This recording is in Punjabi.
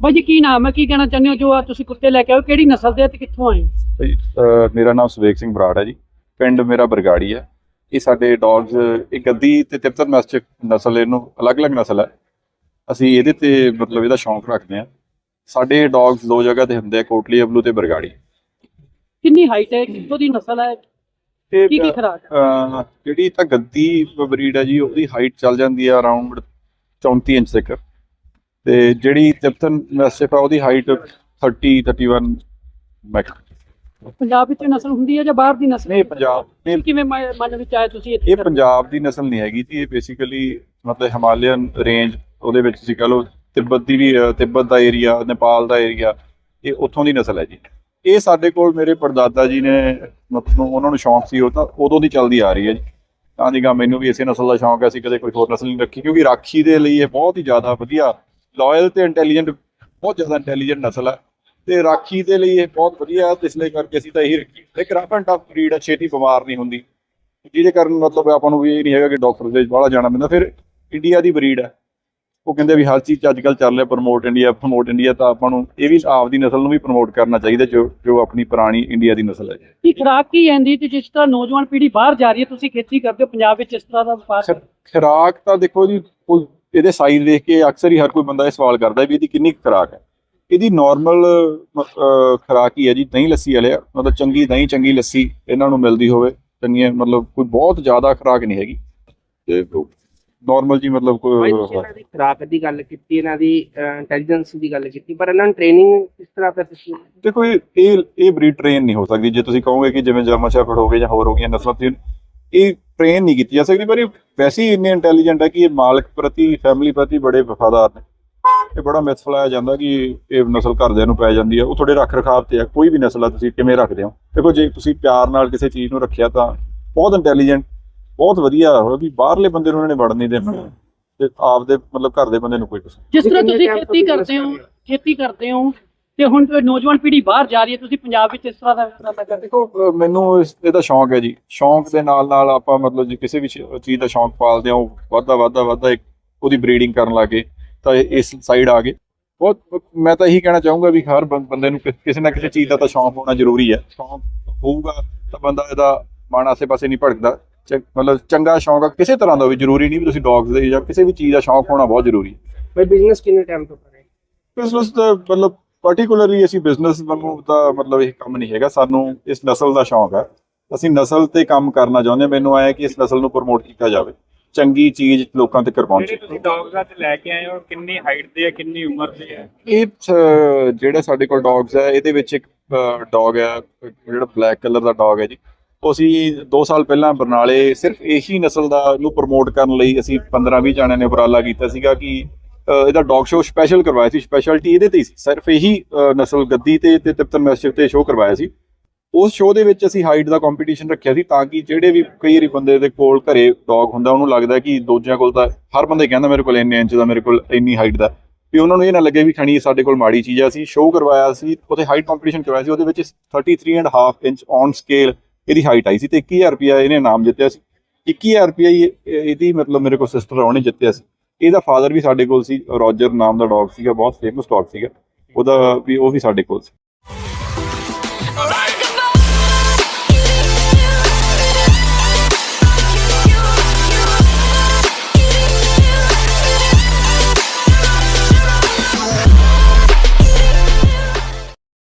ਬਾਈ ਜੀ ਕੀ ਨਾਮ ਹੈ? ਕੀ ਕਹਿਣਾ ਚਾਹੁੰਦੇ ਹੋ? ਜੋ ਆ ਤੁਸੀਂ ਕੁੱਤੇ ਲੈ ਕੇ ਆਏ ਕਿਹੜੀ ਨਸਲ ਦੇ ਆ ਤੇ ਕਿੱਥੋਂ ਆਏ ਭਾਈ, ਅਹ ਮੇਰਾ ਨਾਮ ਸੁਵੇਕ ਸਿੰਘ ਬਰਾੜ ਹੈ ਜੀ। ਪਿੰਡ ਮੇਰਾ ਬਰਗਾੜੀ ਹੈ। ਇਹ ਸਾਡੇ ਡੌਗਸ ਇਹ ਗੱਦੀ ਤੇ ਤਿੱਬਤਨ ਮੈਸਟਿਕ ਨਸਲ ਇਹਨੂੰ ਅਲੱਗ-ਅਲੱਗ ਨਸਲ ਹੈ। ਅਸੀਂ ਇਹਦੇ ਤੇ ਮਤਲਬ ਇਹਦਾ ਸ਼ੌਂਕ ਰੱਖਦੇ ਹਾਂ। ਸਾਡੇ ਡੌਗਸ ਦੋ ਜਗ੍ਹਾ ਤੇ ਹੁੰਦੇ ਆ ਕੋਟਲੀ ਅਬਲੂ ਤੇ ਬਰਗਾੜੀ। ਕਿੰਨੀ ਹਾਈਟ ਹੈ? ਕਿੱਥੋਂ ਦੀ ਨਸਲ ਹੈ? ਤੇ ਕੀ ਕੀ ਖਰਾਕ ਹੈ? ਅਹ, ਜਿਹੜੀ ਤਾਂ ਗੱਦੀ ਬਰੀਡ ਹੈ ਜੀ ਉਹਦੀ ਹਾਈਟ ਚੱਲ ਜਾਂਦੀ ਹੈ ਅਰਾਊਂਡ 34 ਇੰਚ ਤੱਕ। ਤੇ ਜਿਹੜੀ ਤਿੱਬਤਨ ਮੈਸਟਿਕ ਆ ਉਹਦੀ ਹਾਈਟ 30 31 ਮੈਕ ਪੰਜਾਬ ਵਿੱਚ ਨਸਲ ਹੁੰਦੀ ਹੈ ਜਾਂ ਬਾਹਰ ਦੀ ਨਸਲ ਨਹੀਂ ਪੰਜਾਬ ਨਹੀਂ ਕਿਵੇਂ ਮ- ਮਨ ਵਿੱਚ ਆਇਆ ਤੁਸੀਂ ਇੱਥੇ ਇਹ ਪੰਜਾਬ ਦੀ ਨਸਲ ਨਹੀਂ ਹੈਗੀ ਜੀ ਇਹ ਬੇਸਿਕਲੀ ਮਤਲਬ ਹਿਮਾਲਯਨ ਰੇਂਜ ਉਹਦੇ ਵਿੱਚ ਤੁਸੀਂ ਕਹ ਲਓ ਤਿੱਬਤ ਦੀ ਵੀ ਤਿੱਬਤ ਦਾ ਏਰੀਆ ਨੇਪਾਲ ਦਾ ਏਰੀਆ ਇਹ ਉੱਥੋਂ ਦੀ ਨਸਲ ਹੈ ਜੀ। ਇਹ ਸਾਡੇ ਕੋਲ ਮੇਰੇ ਪੜਦਾਦਾ ਜੀ ਨੇ ਮਤਲਬ ਉਹਨਾਂ ਨੂੰ ਸ਼ੌਂਕ ਸੀ ਉਹ ਤਾਂ ਉਦੋਂ ਦੀ ਚੱਲਦੀ ਆ ਰਹੀ ਹੈ ਜੀ। ਤਾਂ ਗਾ ਮੈਨੂੰ ਵੀ ਇਸੇ ਨਸਲ ਦਾ ਸ਼ੌਂਕ ਹੈ ਅਸੀਂ ਕਦੇ ਕੋਈ ਹੋਰ ਨਸਲ ਨਹੀਂ ਰੱਖੀ ਕਿਉਂਕਿ ਰਾਖੀ ਦੇ ਲਈ ਇਹ ਬਹੁਤ ਹੀ ਜ਼ਿਆਦਾ ਵਧੀਆ ਲਾਇਲ ਤੇ ਇੰਟੈਲੀਜੈਂਟ ਬਹੁਤ ਜ਼ਿਆਦਾ ਇੰਟੈਲੀਜੈਂਟ ਨਸਲ ਹੈ ਤੇ ਰਾਖੀ ਦੇ ਲਈ ਇਹ ਬਹੁਤ ਵਧੀਆ ਹੈ ਤੇ ਇਸ ਲਈ ਕਰਕੇ ਅਸੀਂ ਤਾਂ ਇਹੀ ਰੱਖੀ। ਇੱਕ ਰਫ ਐਂਡ ਟਫ ਬਰੀਡ ਹੈ ਛੇਤੀ ਬਿਮਾਰ ਨਹੀਂ ਹੁੰਦੀ। ਜਿਹਦੇ ਕਾਰਨ ਮਤਲਬ ਆਪਾਂ ਨੂੰ ਵੀ ਇਹ ਨਹੀਂ ਹੈਗਾ ਕਿ ਡਾਕਟਰ ਦੇ ਬਾਹਲਾ ਜਾਣਾ ਪੈਂਦਾ। ਫਿਰ ਇੰਡੀਆ ਦੀ ਬਰੀਡ ਹੈ ਉਹ ਕਹਿੰਦੇ ਵੀ ਹਰ ਚੀਜ਼ ਅੱਜ ਚੱਲ ਰਿਹਾ ਪ੍ਰਮੋਟ ਇੰਡੀਆ ਪ੍ਰਮੋਟ ਇੰਡੀਆ ਤਾਂ ਆਪਾਂ ਨੂੰ ਇਹ ਵੀ ਆਪਦੀ ਨਸਲ ਨੂੰ ਵੀ ਪ੍ਰਮੋਟ ਕਰਨਾ ਚਾਹੀਦਾ ਜੋ ਜੋ ਆਪਣੀ ਪੁਰਾਣੀ ਇੰਡੀਆ ਦੀ ਨਸਲ ਹੈ ਕੀ ਖਰਾਕ ਕੀ ਜਾਂਦੀ ਤੇ ਜਿਸ ਤਰ੍ਹਾਂ ਨੌਜਵਾਨ ਪੀੜ੍ਹੀ ਬਾਹਰ ਜਾ ਰਹੀ ਹੈ ਤੁਸੀਂ ਖੇਤੀ ਕਰਦੇ ਹੋ ਪੰਜਾਬ ਵਿੱਚ ਇਸ ਤਰ੍ਹਾਂ ਦਾ ਵਪਾਰ ਖੁਰਾਕ ਤਾਂ ਦੇਖੋ ਜੀ ਇਹਦੇ ਸਾਈਜ਼ ਦੇਖ ਕੇ ਅਕਸਰ ਹੀ ਹਰ ਕੋਈ ਬੰਦਾ ਇਹ ਸਵਾਲ ਕਰਦਾ ਵੀ ਇਹਦੀ ਕਿੰਨੀ ਖੁਰਾਕ ਹੈ। ਇਹਦੀ ਨਾਰਮਲ ਖੁਰਾਕ ਹੀ ਹੈ ਜੀ ਦਹੀਂ ਲੱਸੀ ਵਾਲੇ। ਮਤਲਬ ਚੰਗੀ ਦਹੀਂ ਚੰਗੀ ਲੱਸੀ ਇਹਨਾਂ ਨੂੰ ਮਿਲਦੀ ਹੋਵੇ। ਚੰਗੀਆਂ ਮਤਲਬ ਕੋਈ ਬਹੁਤ ਜ਼ਿਆਦਾ ਖੁਰਾਕ ਨਹੀਂ ਹੈਗੀ। ਤੇ ਨਾਰਮਲ ਜੀ ਮਤਲਬ ਕੋਈ ਖੁਰਾਕ ਦੀ ਗੱਲ ਕੀਤੀ ਇਹਨਾਂ ਦੀ ਇੰਟੈਲੀਜੈਂਸ ਦੀ ਗੱਲ ਕੀਤੀ ਪਰ ਇਹਨਾਂ ਨੂੰ ਟ੍ਰੇਨਿੰਗ ਕਿਸ ਤਰ੍ਹਾਂ ਫਿਰ ਤੁਸੀਂ ਦੇਖੋ ਇਹ ਇਹ ਇਹ ਬਰੀਡ ਟ੍ਰੇਨ ਨਹੀਂ ਹੋ ਸਕਦੀ। ਜੇ ਤੁਸੀਂ ਕਹੋਗੇ ਕਿ ਜਿਵੇਂ ਜਰਮਨ ਸ਼ੈਫਰਡ ਹੋ ਗਏ ਜਾਂ ਹੋਰ ਹੋ ਗਈਆਂ ਨਸਲਾਂ ਤੇ ਇਹ ਟ੍ਰੇਨ ਨਹੀਂ ਕੀਤੀ ਜਾ ਸਕਦੀ ਪਰ ਇਹ ਵੈਸੇ ਹੀ ਇੰਨੇ ਇੰਟੈਲੀਜੈਂਟ ਹੈ ਕਿ ਇਹ ਮਾਲਕ ਪ੍ਰਤੀ ਫੈਮਿਲੀ ਪ੍ਰਤੀ ਬੜੇ ਵਫਾਦਾਰ ਨੇ। ਇਹ ਬੜਾ ਮਿਥ ਫਲਾਇਆ ਜਾਂਦਾ ਕਿ ਇਹ ਨਸਲ ਘਰਦਿਆਂ ਨੂੰ ਪੈ ਜਾਂਦੀ ਹੈ ਉਹ ਤੁਹਾਡੇ ਰੱਖ ਰਖਾਵ ਤੇ ਹੈ ਕੋਈ ਵੀ ਨਸਲ ਆ ਤੁਸੀਂ ਕਿਵੇਂ ਰੱਖਦੇ ਹੋ? ਦੇਖੋ ਜੇ ਤੁਸੀਂ ਪਿਆਰ ਨਾਲ ਕਿਸੇ ਚੀਜ਼ ਨੂੰ ਰੱਖਿਆ ਤਾਂ ਬਹੁਤ ਇੰਟੈਲੀਜੈਂਟ ਬਹੁਤ ਵਧੀਆ। ਹੋਇਆ ਵੀ ਬਾਹਰਲੇ ਬੰਦੇ ਨੂੰ ਉਹਨਾਂ ਨੇ ਵੜਨ ਨਹੀਂ ਦੇਣਾ। ਤੇ ਆਪਦੇ ਮਤਲਬ ਘਰ ਦੇ ਬੰਦੇ ਨੂੰ ਕੋਈ ਪਸੰਦ ਜਿਸ ਤਰ੍ਹਾਂ ਤੁਸੀਂ ਖੇਤੀ ਕਰਦੇ ਹੋ? ਖੇਤੀ ਕਰਦੇ ਹੋ ਤੇ ਹੁਣ ਤੇ ਨੌਜਵਾਨ ਪੀੜ੍ਹੀ ਬਾਹਰ ਜਾ ਰਹੀ ਹੈ ਤੁਸੀਂ ਪੰਜਾਬ ਵਿੱਚ ਇਸ ਤਰ੍ਹਾਂ ਦਾ ਧੰਦਾ ਕਰਦੇ ਦੇਖੋ ਮੈਨੂੰ ਇਸ ਇਹਦਾ ਸ਼ੌਂਕ ਹੈ ਜੀ। ਸ਼ੌਂਕ ਦੇ ਨਾਲ ਨਾਲ ਆਪਾਂ ਮਤਲਬ ਜੇ ਕਿਸੇ ਵੀ ਚੀਜ਼ ਦਾ ਸ਼ੌਂਕ ਪਾਲਦੇ ਹਾਂ ਉਹ ਵੱਧਦਾ ਵੱਧਦਾ ਵੱਧਦਾ ਇੱਕ ਉਹਦੀ ਬਰੀਡਿੰਗ ਕਰਨ ਲੱਗੇ ਤਾਂ ਇਸ ਸਾਈਡ ਆ ਗਏ। ਬਹੁਤ ਮੈਂ ਤਾਂ ਇਹੀ ਕਹਿਣਾ ਚਾਹੂੰਗਾ ਵੀ ਹਰ ਬੰਦੇ ਨੂੰ ਕਿਸੇ ਨਾ ਕਿਸੇ ਚੀਜ਼ ਦਾ ਤਾਂ ਸ਼ੌਂਕ ਹੋਣਾ ਜ਼ਰੂਰੀ ਹੈ। ਸ਼ੌਂਕ ਹੋਊਗਾ ਤਾਂ ਬੰਦਾ ਇਹਦਾ ਮਨ ਆਸੇ-ਪਾਸੇ ਨਹੀਂ ਭਟਕਦਾ। ਚ- ਮਤਲਬ ਚੰਗਾ ਸ਼ੌਂਕ ਆ ਕਿਸੇ ਤਰ੍ਹਾਂ ਦਾ ਵੀ ਜ਼ਰੂਰੀ ਨਹੀਂ ਵੀ ਤੁਸੀਂ ਡੌਗਸ ਦੇ ਜਾਂ ਕਿਸੇ ਵੀ ਚੀਜ਼ ਦਾ ਸ਼ੌਂਕ ਹੋਣਾ ਬਹੁਤ ਜ਼ਰੂਰੀ ਹੈ। ਭਾਈ ਬਿਜ਼ਨਸ ਕਿੰਨੇ ਟਾਈਮ ਤੋਂ ਕਰ? ਰਹੇ ਬਿਜ਼ਨਸ ਦਾ ਮਤਲਬ ਪਾਰਟਿਕੂਲਰਲੀ ਅਸੀਂ ਬਿਜ਼ਨਸ ਵਾਂਗੂ ਤਾਂ ਮਤਲਬ ਇਹ ਕੰਮ ਨਹੀਂ ਹੈਗਾ। ਸਾਨੂੰ ਇਸ ਨਸਲ ਦਾ ਸ਼ੌਂਕ ਹੈ। ਅਸੀਂ ਨਸਲ ਤੇ ਕੰਮ ਕਰਨਾ ਚਾਹੁੰਦੇ ਹਾਂ। ਮੈਨੂੰ ਆਇਆ ਕਿ ਇਸ ਨਸਲ ਨੂੰ ਪ੍ਰਮੋਟ ਕੀਤਾ ਜਾਵੇ। ਚੰਗੀ ਚੀਜ਼ ਲੋਕਾਂ ਤੱਕ ਪਹੁੰਚੇ। ਤੁਸੀਂ ਡੌਗਸ ਅੱਜ ਲੈ ਕੇ ਆਏ ਹੋ ਕਿੰਨੀ ਹਾਈਟ ਦੇ ਆ ਕਿੰਨੀ ਉਮਰ ਦੇ ਆ? ਇਹ ਜਿਹੜਾ ਸਾਡੇ ਕੋਲ ਡੌਗਸ ਹੈ ਇਹਦੇ ਵਿੱਚ ਇੱਕ ਡੌਗ ਹੈ। ਜਿਹੜਾ ਬਲੈਕ ਕਲਰ ਦਾ ਡੌਗ ਹੈ ਜੀ। ਉਹ ਅਸੀਂ 2 ਸਾਲ ਪਹਿਲਾਂ ਬਰਨਾਲੇ ਸਿਰਫ ਇਹੀ ਨਸਲ ਦਾ ਨੂੰ ਪ੍ਰਮੋਟ ਕਰਨ ਲਈ ਅਸੀਂ 15-20 ਜਾਣਿਆਂ ਨੇ ਉਪਰਾਲਾ ਕੀਤਾ ਸੀਗਾ ਕਿ ਇਹਦਾ ਡੌਗ ਸ਼ੋਅ ਸਪੈਸ਼ਲ ਕਰਵਾਇਆ ਸੀ ਸਪੈਸ਼ਲਿਟੀ ਇਹਦੇ ਤੇ ਹੀ ਸੀ। ਸਿਰਫ ਇਹੀ ਨਸਲ ਗੱਦੀ ਤੇ ਤੇ ਤਿਪਤਨ ਮੈਸਟਿਫ ਤੇ ਸ਼ੋਅ ਕਰਵਾਇਆ ਸੀ। ਉਸ ਸ਼ੋਅ ਦੇ ਵਿੱਚ ਅਸੀਂ ਹਾਈਟ ਦਾ ਕੰਪੀਟੀਸ਼ਨ ਰੱਖਿਆ ਸੀ ਤਾਂ ਕਿ ਜਿਹੜੇ ਵੀ ਕਈ ਵਾਰੀ ਬੰਦੇ ਦੇ ਕੋਲ ਘਰੇ ਡੌਗ ਹੁੰਦਾ, ਉਹਨੂੰ ਲੱਗਦਾ ਕਿ ਦੂਜਿਆਂ ਕੋਲ ਤਾਂ ਹਰ ਬੰਦੇ ਕਹਿੰਦਾ ਮੇਰੇ ਕੋਲ ਇੰਨੇ ਇੰਚ ਦਾ, ਮੇਰੇ ਕੋਲ ਇੰਨੀ ਹਾਈਟ ਦਾ। ਵੀ ਉਹਨਾਂ ਨੂੰ ਇਹ ਨਾ ਲੱਗੇ ਵੀ ਖਣੀ ਸਾਡੇ ਕੋਲ ਮਾੜੀ ਚੀਜ਼ ਆ, ਅਸੀਂ ਸ਼ੋਅ ਕਰਵਾਇਆ ਸੀ, ਉੱਥੇ ਹਾਈਟ ਕੰਪੀਟੀਸ਼ਨ ਕਰਵਾਇਆ ਸੀ, ਉਹਦੇ ਵਿੱਚ 33 and half inch on scale ਇਹਦੀ ਹਾਈਟ ਆਈ ਸੀ ਤੇ 21000 ਰੁਪਿਆ ਇਹਨੇ ਇਨਾਮ ਜਿੱਤਿਆ ਸੀ। 21000 ਰੁਪਿਆ ਹੀ ਇਹਦੀ ਮਤਲਬ ਮੇਰੇ ਕੋਲ ਸਿਸਟਰ ਉਹਨੇ ਜਿੱਤਿਆ ਸੀ। ਇਹਦਾ ਫਾਦਰ ਵੀ ਸਾਡੇ ਕੋਲ ਸੀ, ਰੋਜਰ ਨਾਮ ਦਾ ਡੌਗ ਸੀਗਾ, ਬਹੁਤ ਫੇਮਸ ਡੌਗ ਸੀਗਾ। ਉਹਦਾ ਵੀ ਉਹ ਵੀ ਸਾਡੇ ਕੋਲ ਸੀ।